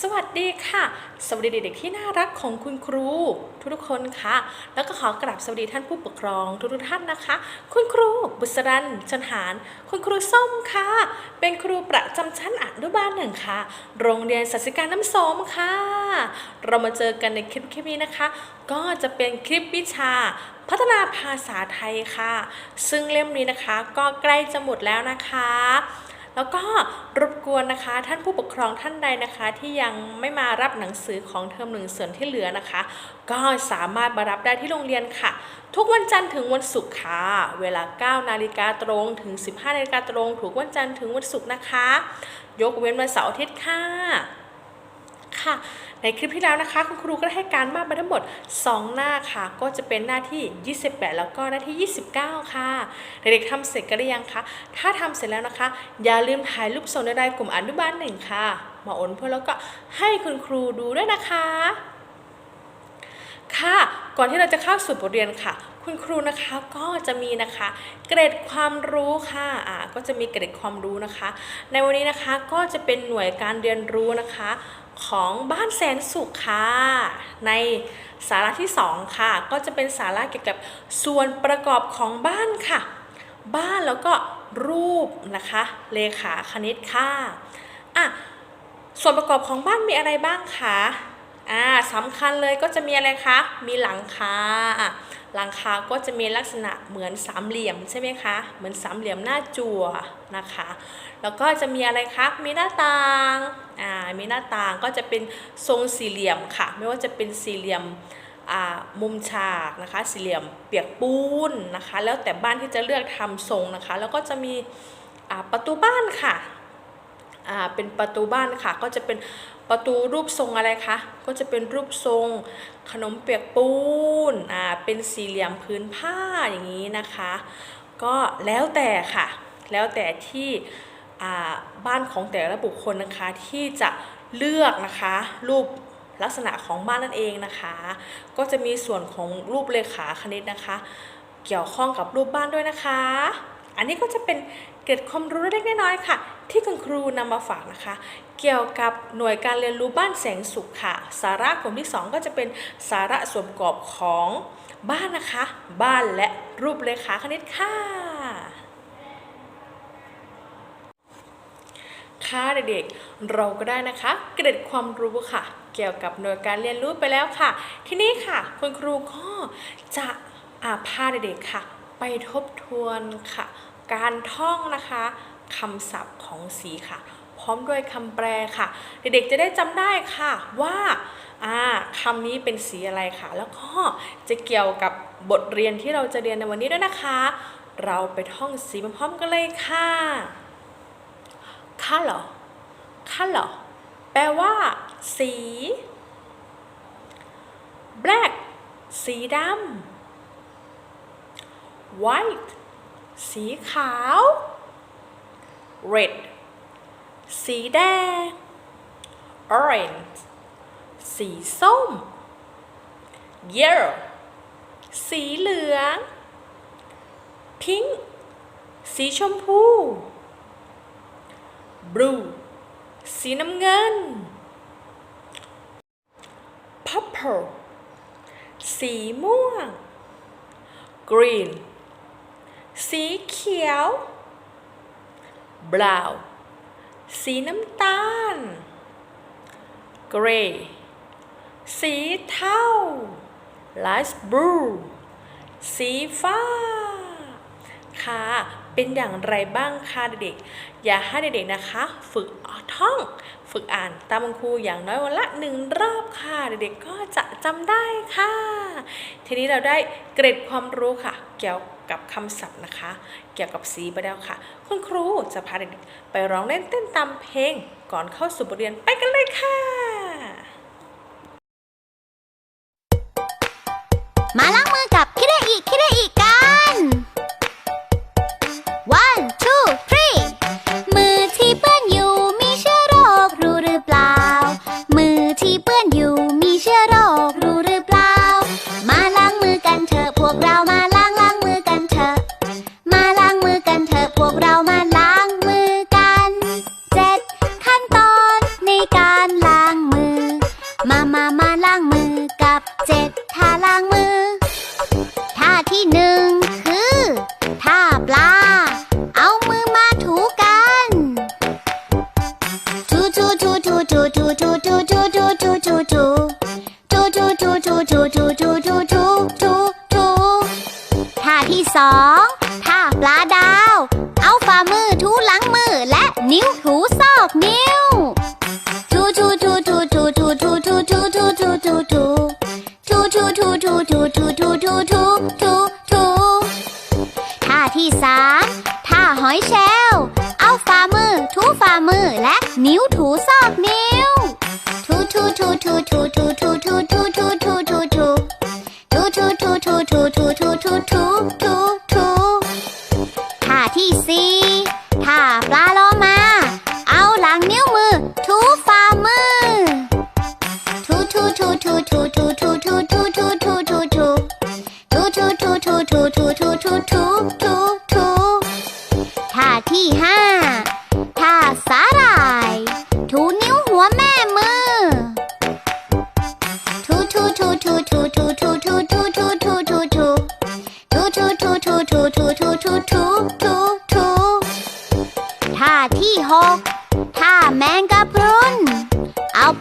สวัสดีค่ะ สวัสดีเด็กๆที่น่ารักของคุณครู ทุกๆคนค่ะ แล้วก็ขอกราบสวัสดีท่านผู้ปกครองทุกๆท่านนะคะ คุณครูบุษรันจันหาร คุณครูส้มค่ะ เป็นครูประจำชั้นอนุบาลหนึ่งค่ะ โรงเรียนสัสิการน้ำส้มค่ะ เรามาเจอกันในคลิปคลิปนี้นะคะ ก็จะเป็นคลิปวิชาพัฒนาภาษาไทยค่ะ ซึ่งเล่มนี้นะคะก็ใกล้จะหมดแล้วนะคะ แล้วก็รบกวนนะคะ ท่านผู้ปกครองท่านใดนะคะ ที่ยังไม่มารับหนังสือของเทอมหนึ่งส่วนที่เหลือนะคะ ก็สามารถมารับได้ที่โรงเรียนค่ะ ทุกวันจันทร์ถึงวันศุกร์ค่ะ เวลา 9 นาฬิกาตรงถึง 15 นาฬิกาตรงถูกวันจันทร์ถึงวันศุกร์นะคะ ยกเว้นวันเสาร์อาทิตย์ค่ะ ค่ะ ในคลิปที่แล้วนะคะ คุณครูก็ได้ให้การบ้านมาทั้งหมด 2 หน้าค่ะ ก็จะเป็นหน้าที่ 28 แล้วก็หน้าที่ 29 ค่ะ เด็กๆทำเสร็จกันหรือยังคะ ถ้าทำเสร็จแล้วนะคะ อย่าลืมถ่ายรูปส่งในไลน์กลุ่มอนุบาลหนึ่งค่ะ มาอนเพื่อแล้วก็ให้คุณครูดูด้วยนะคะ ค่ะ ก่อนที่เราจะเข้าสู่บทเรียนค่ะคุณครูนะคะก็จะมีนะคะเกรดความรู้ค่ะอ่าก็จะมีเกรดความรู้นะคะ ในวันนี้นะคะก็จะเป็นหน่วยการเรียนรู้นะคะ ของบ้านแสนสุขค่ะ ในสาระที่ 2 ค่ะ ก็จะเป็นสาระเกี่ยวกับส่วนประกอบของบ้านค่ะ บ้านแล้วก็รูปนะคะ เลขาคณิตค่ะอะส่วนประกอบของบ้านมีอะไรบ้างคะ อ่าสำคัญเลยก็จะมีอะไรคะ มีหลังคาอะหลังคาก็จะมีลักษณะเหมือนสามเหลี่ยมใช่ไหมคะ เหมือนสามเหลี่ยมหน้าจั่วนะคะ แล้วก็จะมีอะไรคะ มีหน้าต่าง อ่า มีหน้าต่างก็จะเป็นทรงสี่เหลี่ยมค่ะ ไม่ว่าจะเป็นสี่เหลี่ยมอ่ามุมฉากนะคะสี่เหลี่ยมเปียกปูนนะคะ แล้วแต่บ้านที่จะเลือกทำทรงนะคะ แล้วก็จะมีอ่าประตูบ้านค่ะอ่าเป็นประตูบ้านค่ะ ก็จะเป็น ประตูรูปทรงอะไรคะ ก็จะเป็นรูปทรงขนมเปียกปูน อ่า เป็นสี่เหลี่ยมพื้นผ้าอย่างนี้นะคะ ก็แล้วแต่ค่ะ แล้วแต่ที่อ่าบ้านของแต่ละบุคคลนะคะที่จะเลือกนะคะรูปลักษณะของบ้านนั่นเองนะคะ ก็จะมีส่วนของรูปเลขาคณิตนะคะ เกี่ยวข้องกับรูปบ้านด้วยนะคะ อันนี้ก็จะเป็น เกร็ดความรู้เล็กน้อยค่ะ ที่คุณครูนำมาฝากนะคะ เกี่ยวกับหน่วยการเรียนรู้บ้านแสงสุขค่ะ สาระกลุ่มที่ 2 ก็จะเป็นสาระส่วนประกอบของบ้านนะคะ บ้านและรูปเลขาคณิตค่ะค่ะเด็กๆเราก็ได้นะคะ เกร็ดความรู้ค่ะ เกี่ยวกับหน่วยการเรียนรู้ไปแล้วค่ะ ทีนี้ค่ะคุณครูก็จะอาพาเด็กๆค่ะ ไปทบทวนค่ะ การท่องนะคะคำศัพท์ของสีค่ะ พร้อมด้วยคำแปลค่ะ เด็กๆจะได้จำได้ค่ะว่าคำนี้เป็นสีอะไรค่ะ แล้วก็จะเกี่ยวกับบทเรียนที่เราจะเรียนในวันนี้ด้วยนะคะ เราไปท่องสีพร้อมกันเลยค่ะ color color แปลว่า สี black สีดำ white สีขาว red สีแดง orange สีส้ม yellow สีเหลือง pink สีชมพู blue สีน้ำเงิน purple สีม่วง green สีเขียว brown สีน้ำตาล gray สีเทา light blue สีฟ้า ค่ะ เป็นอย่างไรบ้างคะเด็กๆ อย่าให้เด็กๆนะคะ ฝึกท่อง ฝึกอ่านตามคุณครูอย่างน้อยวันละหนึ่งรอบค่ะ เด็กๆก็จะจำได้ค่ะ ทีนี้เราได้เกร็ดความรู้ค่ะ เกี่ยวกับคำศัพท์นะคะ เกี่ยวกับสีไปแล้วค่ะ คุณครูจะพาเด็กๆไปร้องเล่นเต้นตามเพลง ก่อนเข้าสู่บทเรียนไปกันเลยค่ะางมือ ท่าที่หนึ่ง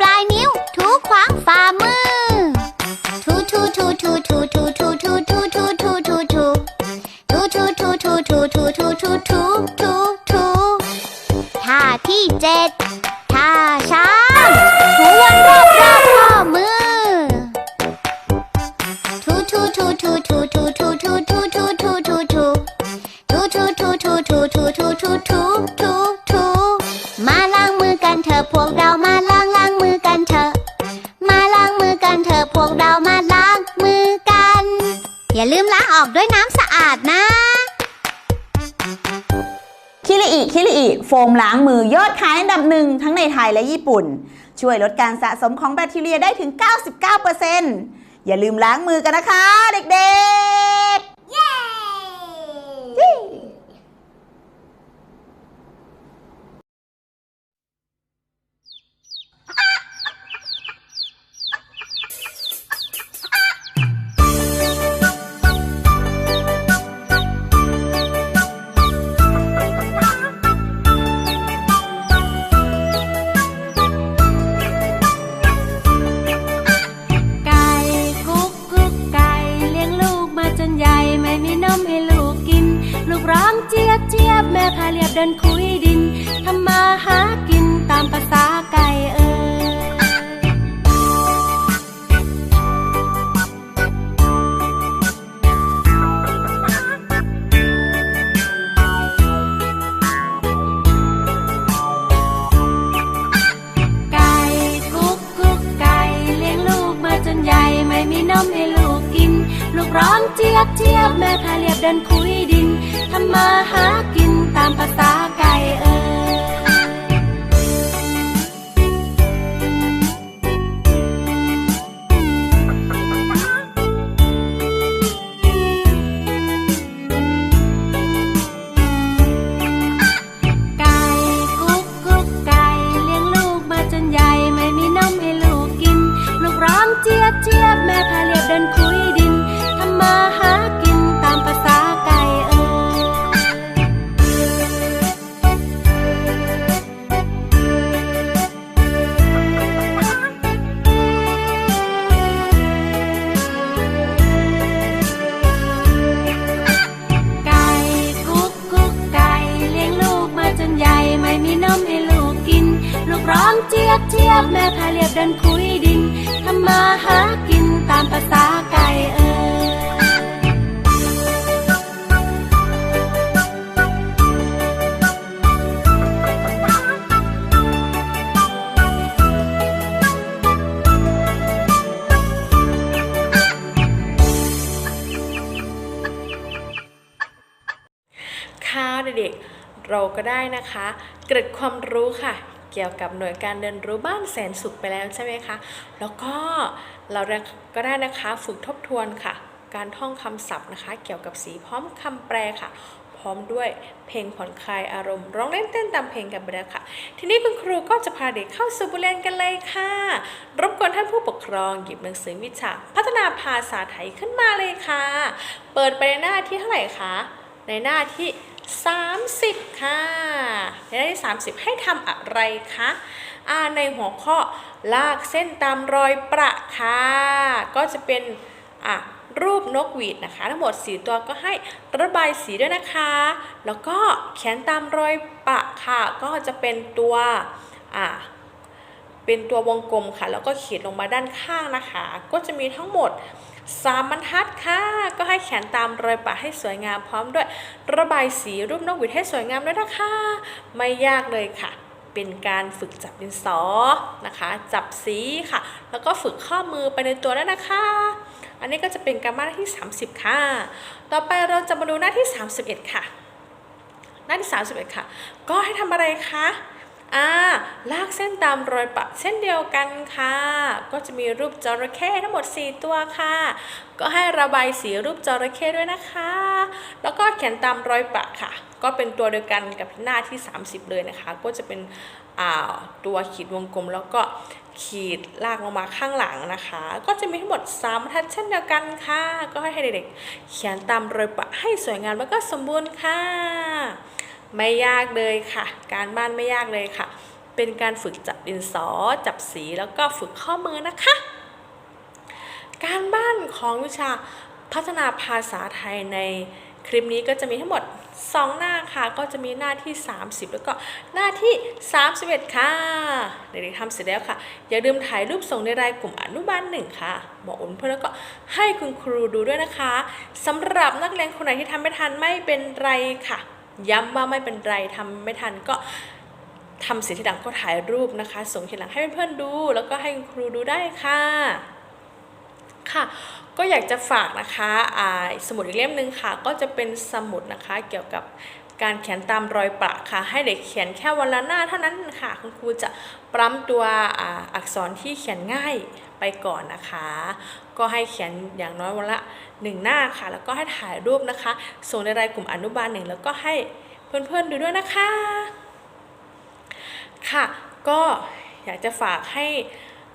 ปลายนิ้ว คิริอิคิริอิโฟมล้างมือยอดขายอันดับหนึ่งทั้งในไทยและญี่ปุ่น ช่วยลดการสะสมของแบคทีเรียได้ถึง 99%อย่าลืมล้างมือกันนะคะ เด็กๆ นคุยดินทำมาหากินตามภาษาไก่เอ่ยค่ะเด็กๆเราก็ได้นะคะ เกร็ดความรู้ค่ะ เกี่ยวกับหน่วยการเรียนรู้บ้านแสนสุขไปแล้วใช่ไหมคะ แล้วก็เราก็ได้นะคะฝึกทบทวนค่ะ การท่องคำศัพท์นะคะ เกี่ยวกับสีพร้อมคำแปลค่ะ พร้อมด้วยเพลงผ่อนคลายอารมณ์ ร้องเล่นเต้นตามเพลงกันไปแล้วค่ะ ทีนี้คุณครูก็จะพาเด็กเข้าสู่บทเรียนกันเลยค่ะ รบกวนท่านผู้ปกครองหยิบหนังสือวิชา พัฒนาภาษาไทยขึ้นมาเลยค่ะ เปิดไปในหน้าที่เท่าไหร่คะ ในหน้าที่ 30 ค่ะในหน้าที่ 30 ให้ทำอะไรคะในหัวข้อลากเส้นตามรอยประค่ะ ก็จะเป็นรูปนกหวีดนะคะ ทั้งหมด 4 ตัวก็ให้ระบายสีด้วยนะคะ แล้วก็เขียนตามรอยประค่ะ ก็จะเป็นตัวอ่า เป็นตัววงกลมค่ะ แล้วก็ขีดลงมาด้านข้างนะคะ ก็จะมีทั้งหมด3บรรทัดค่ะ ก็ให้เขียนตามรอยปะให้สวยงามพร้อมด้วยระบายสีรูปนกหวีดให้สวยงามด้วยนะคะ ไม่ยากเลยค่ะ เป็นการฝึกจับดินสอนะคะ จับสีค่ะ แล้วก็ฝึกข้อมือไปในตัวแล้วนะคะ อันนี้ก็จะเป็นการบ้านหน้าที่ 30 ค่ะ ต่อไปเราจะมาดูหน้าที่ 31 ค่ะ หน้าที่ 31 ค่ะ ก็ให้ทำอะไรคะ อ่าลากเส้นตามรอยปะเส้นเดียวกันค่ะ ก็จะมีรูปจระเข้ทั้งหมด 4 ตัวค่ะ ก็ให้ระบายสีรูปจระเข้ด้วยนะคะ แล้วก็เขียนตามรอยปะค่ะ ก็เป็นตัวเดียวกันกับหน้าที่ 30 เลยนะคะ ก็จะเป็นอ่าตัวขีดวงกลมแล้วก็ขีดลากลงมาข้างหลังนะคะ ก็จะมีทั้งหมด3บรรทัดเช่นเดียวกันค่ะ ก็ให้เด็กๆเขียนตามรอยปะให้สวยงามแล้วก็สมบูรณ์ค่ะ ไม่ยากเลยค่ะ การบ้านไม่ยากเลยค่ะ เป็นการฝึกจับดินสอ จับสีแล้วก็ฝึกข้อมือนะคะ การบ้านของวิชาพัฒนาภาษาไทยในคลิปนี้ก็จะมีทั้งหมด 2 หน้าค่ะ ก็จะมีหน้าที่ 30 แล้วก็หน้าที่ 31 ค่ะ เด็กๆทำเสร็จแล้วค่ะ อย่าลืมถ่ายรูปส่งในรายกลุ่มอนุบาลหนึ่งค่ะ บอกอุ่นเพื่อนแล้วก็ให้คุณครูดูด้วยนะคะสำหรับนักเรียนคนไหนที่ทำไม่ทันไม่เป็นไรค่ะ ย้ำว่าไม่เป็นไรทำไม่ทันก็ทำเสร็จทีหลังก็ถ่ายรูปนะคะ ส่งทีหลังให้เพื่อนๆดู แล้วก็ให้ครูดูได้ค่ะค่ะก็อยากจะฝากนะคะอ่าสมุดอีกเล่มหนึ่งค่ะ ก็จะเป็นสมุดนะคะเกี่ยวกับการเขียนตามรอยประค่ะ ให้เด็กเขียนแค่วันละหน้าเท่านั้นค่ะ คุณครูจะปรั๊มตัวอ่าอักษรที่เขียนง่ายไปก่อนนะคะ ก็ให้เขียนอย่างน้อยวันละ หนึ่งหน้าค่ะ แล้วก็ให้ถ่ายรูปนะคะ ส่งในรายกลุ่มอนุบาลหนึ่งแล้วก็ให้เพื่อนๆดูด้วยนะคะ ค่ะ ก็อยากจะฝากให้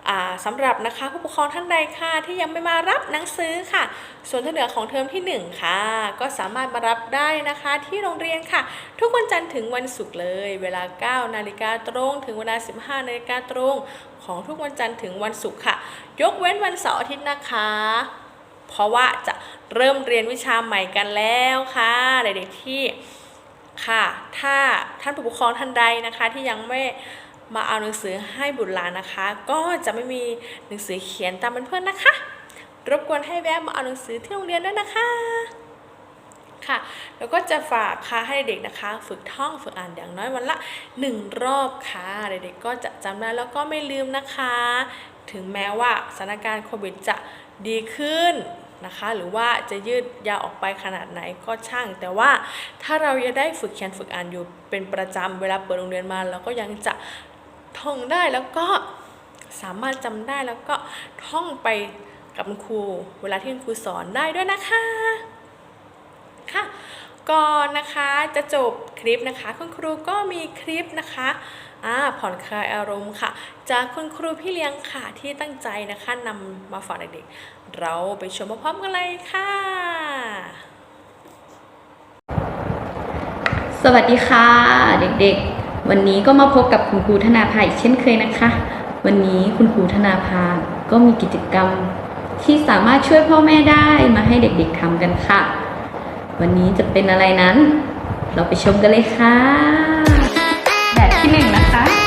อ่าสำหรับนะคะผู้ปกครองท่านใดค่ะที่ยังไม่มารับหนังสือค่ะ ส่วนที่เหลือของเทอมทีหนึ่1 ค่ะ ก็สามารถมารับได้นะคะที่โรงเรียนค่ะ ทุกวันจันทร์ถึงวันศุกร์เลย เวลา 9 นาฬิกาตรงถึงเวลา 15 นาฬิกาตรง ของทุกวันจันทร์ถึงวันศุกร์ค่ะ ยกเว้นวันเสาร์อาทิตย์นะคะ เพราะว่าจะเริ่มเรียนวิชาใหม่กันแล้วค่ะเด็กๆที่ค่ะถ้าท่านผู้ปกครองท่านใดนะคะที่ยังไม่มาเอาหนังสือให้บุตรหลานนะคะ ก็จะไม่มีหนังสือเขียนตามเพื่อนๆนะคะ รบกวนให้แวะมาเอาหนังสือที่โรงเรียนด้วยนะคะค่ะ แล้วก็จะฝากค่ะให้เด็กนะคะ ฝึกท่องฝึกอ่านอย่างน้อยวันละหนึ่งรอบค่ะเด็กๆก็จะจำได้แล้วก็ไม่ลืมนะคะ ถึงแม้ว่าสถานการณ์โควิดจะดีขึ้น นะคะ หรือว่าจะยืดยาวออกไปขนาดไหนก็ช่าง แต่ว่าถ้าเรายังได้ฝึกเขียนฝึกอ่านอยู่เป็นประจำเวลาเปิดโรงเรียนมาเราก็ยังจะท่องได้แล้วก็สามารถจำได้แล้วก็ท่องไปกับคุณครู เวลาที่คุณครูสอนได้ด้วยนะคะค่ะก่อนนะคะจะจบคลิปนะคะ คุณครูก็มีคลิปนะคะ อ่าผ่อนคลายอารมณ์ค่ะ จากคุณครูพี่เลี้ยงค่ะที่ตั้งใจนะคะนำมาฝากเด็กๆ เราไปชมพร้อมกันเลยค่ะ สวัสดีค่ะ เด็กๆ วันนี้ก็มาพบกับคุณครูธนาภาอีกเช่นเคยนะคะ วันนี้คุณครูธนาภาก็มีกิจกรรมที่สามารถช่วยพ่อแม่ได้มาให้เด็กๆทำกันค่ะ วันนี้จะเป็นอะไรนั้น เราไปชมกันเลยค่ะ ที่หนึ่งนะคะ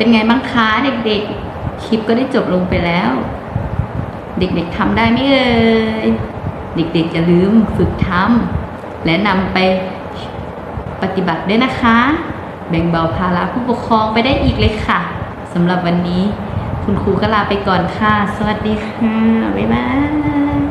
เป็นไงบ้างคะเด็กๆ คลิปก็ได้จบลงไปแล้ว เด็กๆทำได้ไหมเอ่ย เด็กๆอย่าลืมฝึกทำและนำไปปฏิบัติด้วยนะคะ แบ่งเบาภาระผู้ปกครองไปได้อีกเลยค่ะสำหรับวันนี้ คุณครูก็ลาไปก่อนค่ะ สวัสดีค่ะ บ๊ายบาย